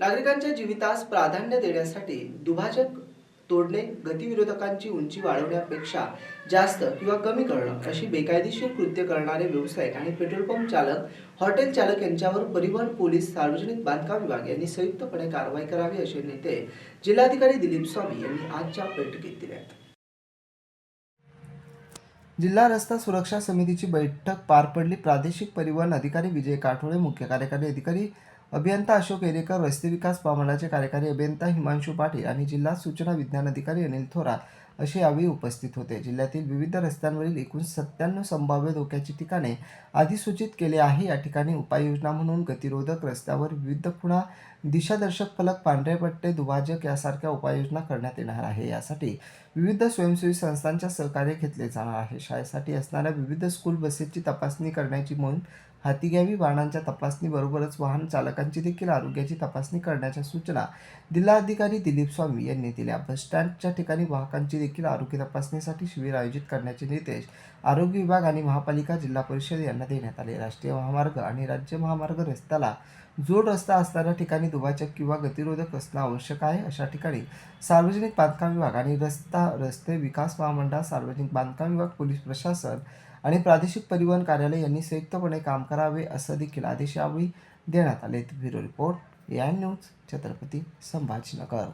नागरिकांच्या जीवितास प्राधान्य देण्यासाठी दुभाजक तोडणे गतिविरोधकांची उंची वाढवण्यापेक्षा जास्त किंवा कमी करणं अशी बेकायदेशीर कृत्य करणारे व्यावसायिक आणि पेट्रोल पंप चालक हॉटेल चालक यांच्यावर परिवहन पोलीस सार्वजनिक बांधकाम विभाग यांनी संयुक्तपणे कारवाई करावी असे निर्देश जिल्हाधिकारी दिलीप स्वामी यांनी आजच्या बैठकीत दिले आहेत. जिल्हा रस्ता सुरक्षा समितीची बैठक पार पडली. प्रादेशिक परिवहन अधिकारी विजय काठोळे मुख्य कार्यकारी अधिकारी अभियंता अशोक एरेकर रस्ते विकास महामंडळाचे कार्यकारी अभियंता हिमांशू पाटील आणि जिल्हा सूचना विज्ञान अधिकारी अनिल थोरात असे यावेळी उपस्थित होते. जिल्ह्यातील विविध रस्त्यांवरील एकूण सत्त्याण्णव संभाव्य धोक्याची ठिकाणे अधिसूचित केले आहे. या ठिकाणी उपाययोजना म्हणून गतिरोधक रस्त्यावर विविध खुणा दिशादर्शक फलक पांढरे पट्टे दुभाजक यासारख्या उपाययोजना करण्यात येणार आहे. यासाठी विविध स्वयंसेवी संस्थांच्या सहकार्य घेतले जाणार आहे. शाळेसाठी असणाऱ्या विविध स्कूल बसेसची तपासणी करण्याची मोहीम हाती घ्यावी वाहनांच्या तपासणीबरोबरच वाहन चालकांची देखील आरोग्याची तपासणी करण्याच्या सूचना जिल्हाधिकारी दिलीप स्वामी यांनी दिल्या. बस स्टँडच्या ठिकाणी वाहकांची देखील आरोग्य तपासणीसाठी शिबिर आयोजित करण्याचे निर्देश आरोग्य विभाग आणि महापालिका जिल्हा परिषद यांना देण्यात आले. राष्ट्रीय महामार्ग आणि राज्य महामार्ग रस्त्याला जोड रस्ता असणाऱ्या ठिकाणी दुभाचक किंवा गतिरोधक असणं आवश्यक आहे. अशा ठिकाणी सार्वजनिक बांधकाम विभाग आणि रस्ता रस्ते विकास महामंडळ सार्वजनिक बांधकाम विभाग पोलीस प्रशासन आणि प्रादेशिक परिवहन कार्यालय यांनी संयुक्तपणे काम करावे असं देखील आदेश यावेळी देण्यात आले ब्युरो रिपोर्ट या न्यूज छत्रपती संभाजीनगर.